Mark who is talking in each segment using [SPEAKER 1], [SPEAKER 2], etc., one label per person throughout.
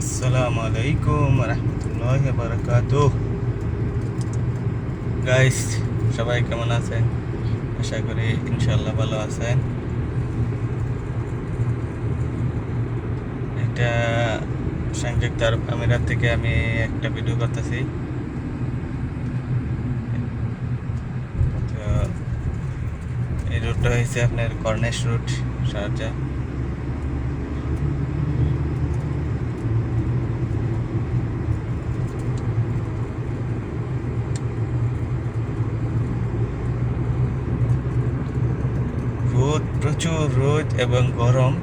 [SPEAKER 1] আসসালামু আলাইকুম রহমতুল্লাহ বারকাত গাইস সবাই কেমন আছেন? আশা করি ইনশাল্লাহ ভালো আছেন। এটা সংযুক্ত আরব আমিরাত থেকে আমি একটা ভিডিও করতেছি। এই রুটটা হয়েছে আপনার কর্নেশ রুট শারজা। রোদ, প্রচুর রোদ এবং গরম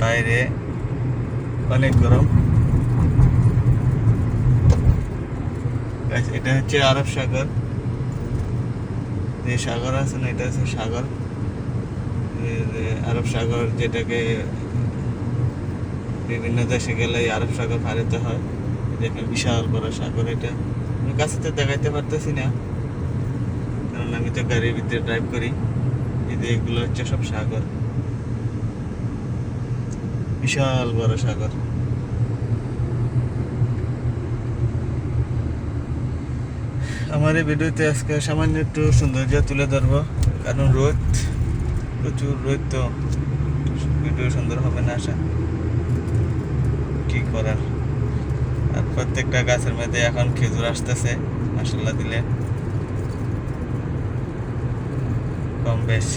[SPEAKER 1] বাইরে অনেক গরম। এটা হচ্ছে আরব সাগর। যে সাগর আছে না, এটা হচ্ছে সাগর। আরব সাগর যেটাকে বিভিন্ন দেশে গেলে আরব সাগর পারিতে হয়। দেখেন বিশাল বড় সাগর এটা। কাছে তো দেখাইতে পারতেছি না। কারণ আমি তো গাড়ির ভিতরে ড্রাইভ করি। যে এগুলো হচ্ছে সব সাগর। বিশাল বড় সাগর। আমার এই ভিডিওতে আজকে সামান্য একটু সৌন্দর্য তুলে ধরবো। কারণ রোদ, প্রচুর রোদ তো। ভিডিও সুন্দর হবে না আশা। কি করার? প্রত্যেকটা গাছের মধ্যে এখন খেজুর আসতেছে মাসাল্লাহ দিলে। কম বেশ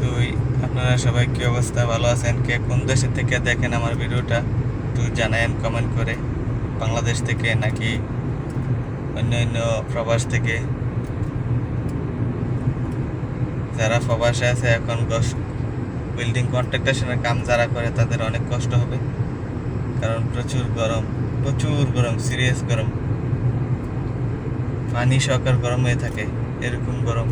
[SPEAKER 1] তো এই আপনারা সবাই কি অবস্থা? ভালো আছেন? কে কোন দেশে থেকে দেখেন আমার ভিডিওটা? একটু জানায়েন কমেন্ট করে। বাংলাদেশ থেকে নাকি অন্য অন্য প্রবাস থেকে? যারা প্রবাসে আছে, এখন বিল্ডিং কন্ট্রাক্টেশনের কাম যারা করে, তাদের অনেক কষ্ট হবে। কারণ প্রচুর গরম প্রচুর গরম সিরিয়াস গরম। পানি সহকার গরম হয়ে থাকে, এরকম গরম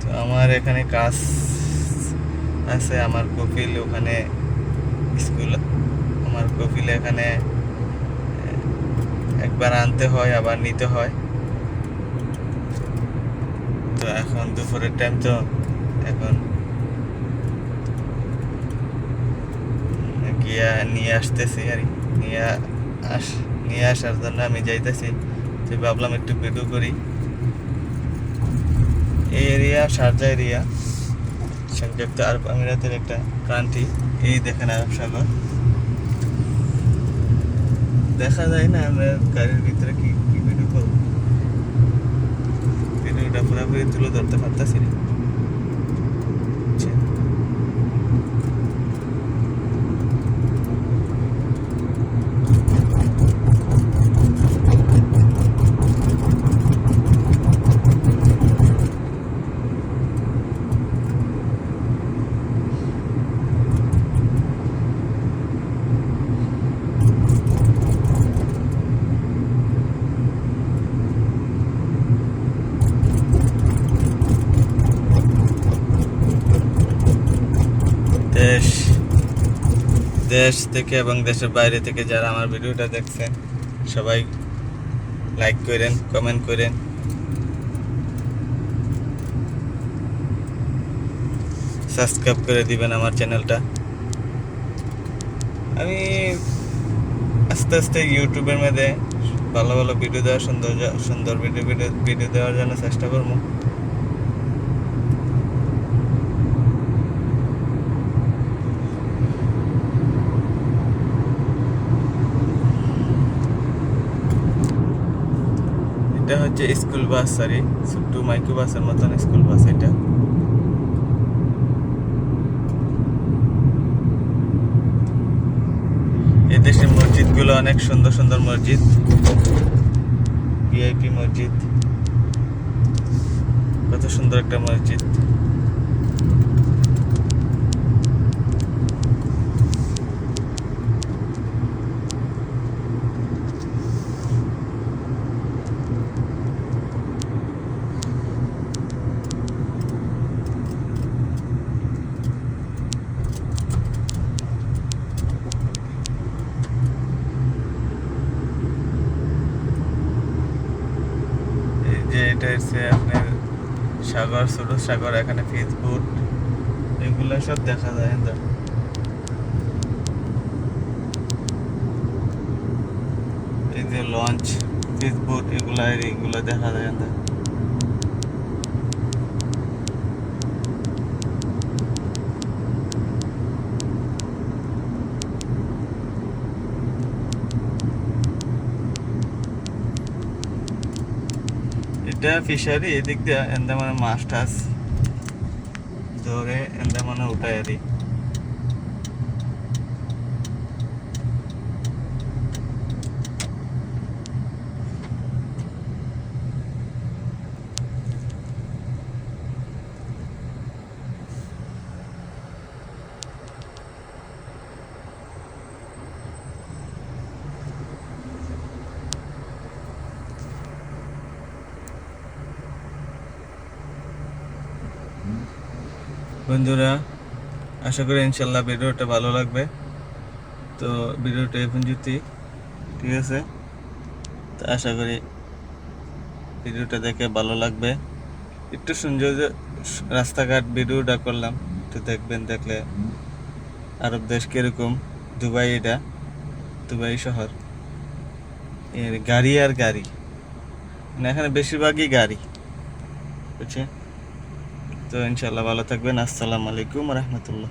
[SPEAKER 1] তো আমার এখানে কাজ আছে আমার কপিল ওখানে স্কুল আমার কপিল এখানে একবার আনতে হয়, আবার নিতে হয়। তো এখন দুপুরের টাইম তো, এখন গিয়া নিয়ে আসতেছি আর। নিয়ে আস, নিয়ে আসার জন্য আমি যাইতেছি। তো ভাবলাম একটু ভিডিও করি। শারজা এরিয়া সংযুক্ত আরব আমিরাতের একটা কান্ট্রি এই দেখেন আরব সাগর। দেখা যায় না আমরা গাড়ির ভিতরে কি কি ভিডিও করব? ভিডিওটা পুরোপুরি তুলে ধরতে পারতেছি না আচ্ছা। দেশ দেশ থেকে এবং দেশের বাইরে থেকে যারা আমার ভিডিওটা দেখছেন, সবাই লাইক করেন কমেন্ট করেন। সাবস্ক্রাইব করে দিবেন আমার চ্যানেলটা আমি আস্তে আস্তে ইউটিউবের মধ্যে ভালো ভালো ভিডিও দেওয়ার সুন্দর সুন্দর ভিডিও ভিডিও ভিডিও দেওয়ার জন্য চেষ্টা করব এটা হচ্ছে স্কুল বাস সরি ছোট্ট মাইক্রো বাসের মতন স্কুল বাস এটা। এই দেশের মসজিদগুলো অনেক সুন্দর সুন্দর মসজিদ। ভিআইপি মসজিদ। কত সুন্দর একটা মসজিদ এই এটা আপনার সাগর, ছোট সাগর, এখানে ফেসবুক এগুলো সব দেখা যায় না এই যে লঞ্চ ফেসবুক এগুলা, এগুলো দেখা যায় এখানটা। এটা ফিশারি এদিক দিয়ে এন্দামানে মাছ টাছ ধরে এন্দামানে উঠাই উঠায় বন্ধুরা, আশা করি ইনশাল্লাহ ভিডিওটা ভালো লাগবে। তো ভিডিওটা এখন যদি ঠিক আছে? তো আশা করি ভিডিওটা দেখে ভালো লাগবে। একটু সুন্দর রাস্তাঘাট ভিডিওটা করলাম, একটু দেখবেন, দেখলে আরব দেশ কীরকম? দুবাই এটা, দুবাই শহর। এর গাড়ি আর গাড়ি। মানে এখানে বেশিরভাগই গাড়ি বুঝছে তো ইনশাল্লাহ ভালো থাকবেন। আসসালামু আলাইকুম রহমতুল্লাহ।